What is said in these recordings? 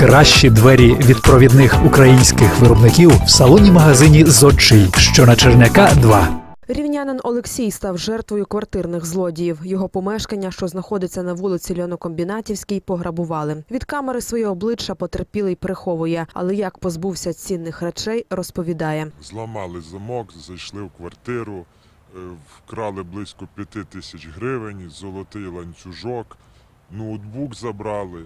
Кращі двері від провідних українських виробників в салоні магазині Зодчий, що на Черняка 2. Рівнянин Олексій став жертвою квартирних злодіїв. Його помешкання, що знаходиться на вулиці Льонокомбінатівській, пограбували. Від камери своє обличчя потерпілий приховує, але як позбувся цінних речей, розповідає. Зламали замок, зайшли в квартиру, е, вкрали близько п'яти тисяч гривень, золотий ланцюжок, ноутбук забрали.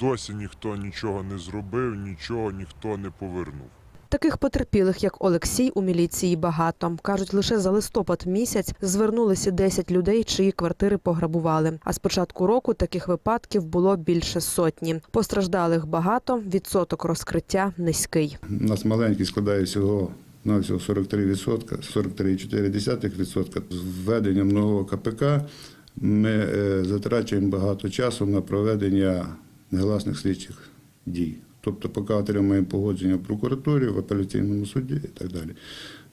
Досі ніхто нічого не зробив, нічого ніхто не повернув. Таких потерпілих, як Олексій, у міліції багато. Кажуть, лише за листопад місяць звернулися 10 людей, чиї квартири пограбували. А з початку року таких випадків було більше сотні. Постраждалих багато, відсоток розкриття низький. У нас маленький складає всього на всього 43%, 43,4%. З введенням нового КПК ми е, затрачуємо багато часу на проведення негласних слідчих дій. Тобто, поки отримуємо погодження в прокуратурі, в апеляційному суді і так далі.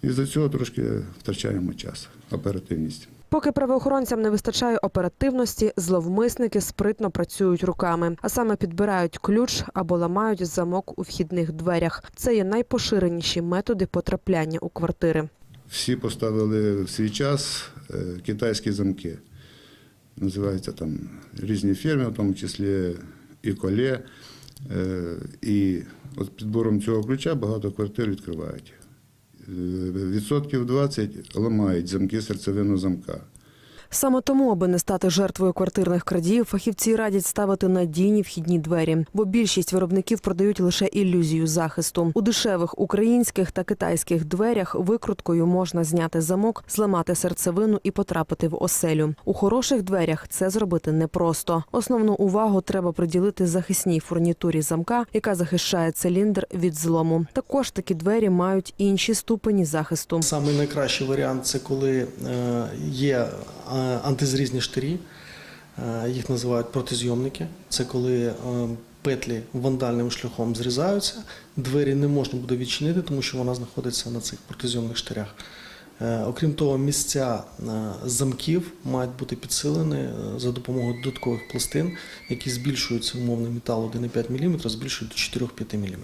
І за цього трошки втрачаємо час, оперативність. Поки правоохоронцям не вистачає оперативності, зловмисники спритно працюють руками, а саме підбирають ключ або ламають замок у вхідних дверях. Це є найпоширеніші методи потрапляння у квартири. Всі поставили в свій час е, китайські замки. Називаються там різні фірми, в тому числі і коле. Е, І от підбором цього ключа багато квартир відкривають. Е, Відсотків 20 ламають замки серцевину замка. Саме тому, аби не стати жертвою квартирних крадіїв, фахівці радять ставити надійні вхідні двері, бо більшість виробників продають лише ілюзію захисту. У дешевих українських та китайських дверях викруткою можна зняти замок, зламати серцевину і потрапити в оселю. У хороших дверях це зробити непросто. Основну увагу треба приділити захисній фурнітурі замка, яка захищає циліндр від злому. Також такі двері мають інші ступені захисту. Саме найкращий варіант це коли е, є антизрізні штирі, е, їх називають протизйомники. Це коли е, петлі вандальним шляхом зрізаються, двері не можна буде відчинити, тому що вона знаходиться на цих протизйомних штирях. Е, Окрім того, місця замків мають бути підсилені за допомогою додаткових пластин, які збільшуються умовний метал 1,5 мм, збільшують до 4-5 мм.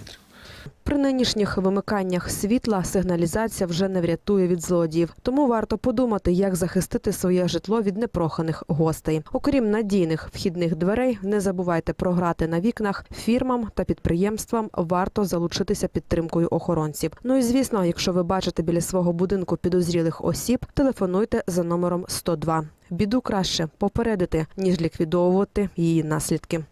При нинішніх вимиканнях світла сигналізація вже не врятує від злодіїв, тому варто подумати, як захистити своє житло від непроханих гостей. Окрім надійних вхідних дверей, не забувайте програти на вікнах фірмам та підприємствам. Варто залучитися підтримкою охоронців. Ну і звісно, якщо ви бачите біля свого будинку підозрілих осіб, телефонуйте за номером 102. Біду краще попередити ніж ліквідовувати її наслідки.